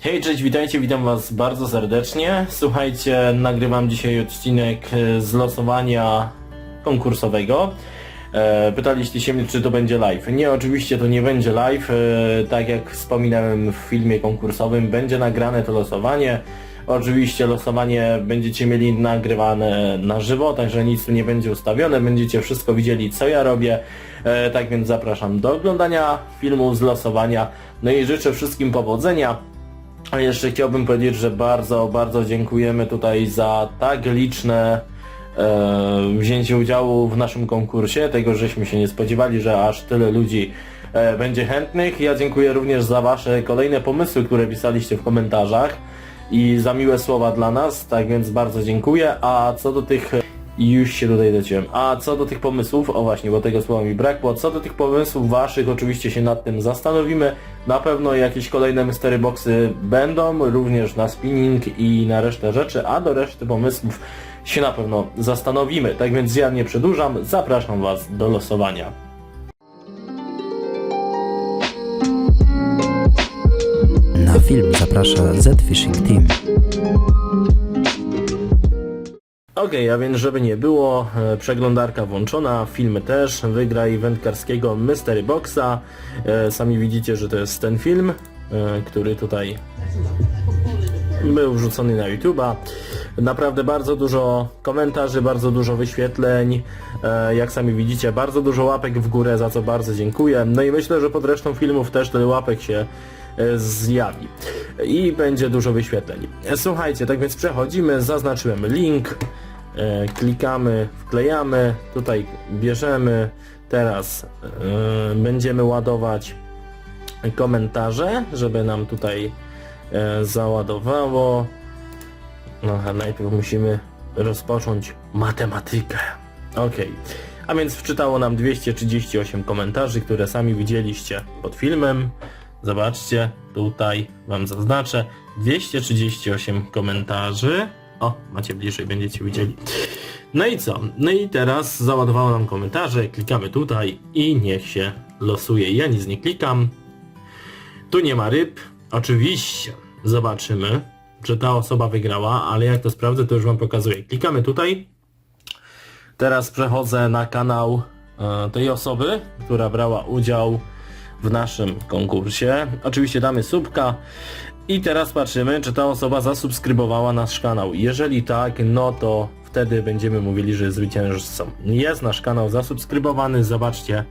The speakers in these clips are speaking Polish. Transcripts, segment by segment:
Hej, cześć, witajcie, witam was bardzo serdecznie. Słuchajcie, nagrywam dzisiaj odcinek e, z losowania konkursowego. E, Pytaliście się mnie, czy to będzie live. Nie, oczywiście to nie będzie live. E, Tak jak wspominałem w filmie konkursowym, będzie nagrane to losowanie. Oczywiście losowanie będziecie mieli nagrywane na żywo, także nic tu nie będzie ustawione, będziecie wszystko widzieli co ja robię. Tak więc zapraszam do oglądania filmu z losowania. No i życzę wszystkim powodzenia. A jeszcze chciałbym powiedzieć, że bardzo, bardzo dziękujemy tutaj za tak liczne e, wzięcie udziału w naszym konkursie. Tego żeśmy się nie spodziewali, że aż tyle ludzi e, będzie chętnych. Ja dziękuję również za Wasze kolejne pomysły, które pisaliście w komentarzach i za miłe słowa dla nas, tak więc bardzo dziękuję. A co do tych i już się tutaj dociąłem. A co do tych pomysłów, o właśnie, bo tego słowa mi brakło, co do tych pomysłów waszych, oczywiście się nad tym zastanowimy. Na pewno jakieś kolejne mystery boxy będą, również na spinning i na resztę rzeczy, a do reszty pomysłów się na pewno zastanowimy. Tak więc ja nie przedłużam, zapraszam was do losowania. Na film zaprasza Z Fishing Team. Okej, a więc żeby nie było, e, przeglądarka włączona, filmy też, wygraj wędkarskiego Mystery Boxa. E, Sami widzicie, że to jest ten film, e, który tutaj był wrzucony na YouTube'a. Naprawdę bardzo dużo komentarzy, bardzo dużo wyświetleń. Jak sami widzicie, bardzo dużo łapek w górę, za co bardzo dziękuję. No i myślę, że pod resztą filmów też tyle łapek się zjawi. I będzie dużo wyświetleń. Słuchajcie, tak więc przechodzimy, zaznaczyłem link, klikamy, wklejamy, tutaj bierzemy, teraz e, będziemy ładować komentarze, żeby nam tutaj e, załadowało. No a najpierw musimy rozpocząć matematykę. Okej. A więc wczytało nam 238 komentarzy, które sami widzieliście pod filmem. Zobaczcie, tutaj wam zaznaczę 238 komentarzy. O, macie bliżej, będziecie widzieli. No i co? No i teraz załadowało nam komentarze, klikamy tutaj i niech się losuje. Ja nic nie klikam, tu nie ma ryb. Oczywiście zobaczymy, czy ta osoba wygrała, ale jak to sprawdzę, to już Wam pokazuję. Klikamy tutaj. Teraz przechodzę na kanał e, tej osoby, która brała udział w naszym konkursie. Oczywiście damy subka i teraz patrzymy, czy ta osoba zasubskrybowała nasz kanał. Jeżeli tak, no to wtedy będziemy mówili, że jest zwycięzcą. Jest nasz kanał zasubskrybowany, zobaczcie.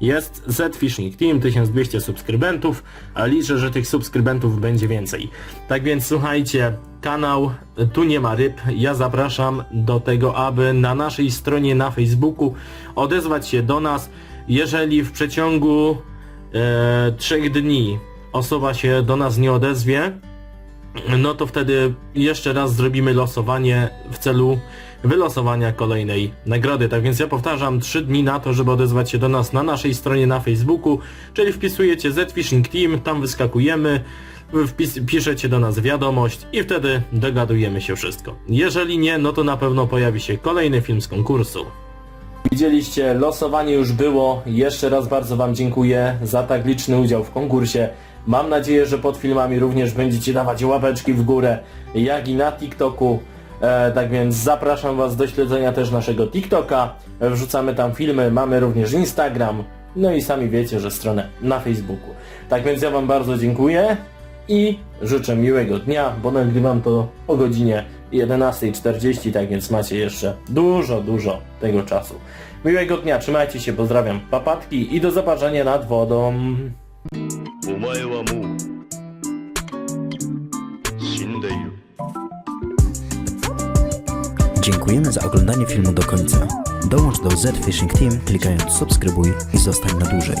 Jest Z Team, 1200 subskrybentów, a liczę, że tych subskrybentów będzie więcej. Tak więc słuchajcie, kanał Tu Nie Ma Ryb, ja zapraszam do tego, aby na naszej stronie na Facebooku odezwać się do nas, jeżeli w przeciągu e, trzech dni osoba się do nas nie odezwie, no to wtedy jeszcze raz zrobimy losowanie w celu wylosowania kolejnej nagrody. Tak więc ja powtarzam 3 dni na to, żeby odezwać się do nas na naszej stronie na Facebooku, czyli wpisujecie Z Fishing Team, tam wyskakujemy, wpis, piszecie do nas wiadomość i wtedy dogadujemy się wszystko. Jeżeli nie, no to na pewno pojawi się kolejny film z konkursu. Widzieliście, losowanie już było. Jeszcze raz bardzo Wam dziękuję za tak liczny udział w konkursie. Mam nadzieję, że pod filmami również będziecie dawać łapeczki w górę, jak i na TikToku. E, tak więc zapraszam Was do śledzenia też naszego TikToka. Wrzucamy tam filmy, mamy również Instagram. No i sami wiecie, że stronę na Facebooku. Tak więc ja Wam bardzo dziękuję i życzę miłego dnia, bo nagrywam to o godzinie 11.40, tak więc macie jeszcze dużo, dużo tego czasu. Miłego dnia, trzymajcie się, pozdrawiam, papatki i do zobaczenia nad wodą. お前はもう死んでいる Dziękujemy za oglądanie filmu do końca. Dołącz do Z Fishing Team klikając subskrybuj i zostań na dłużej.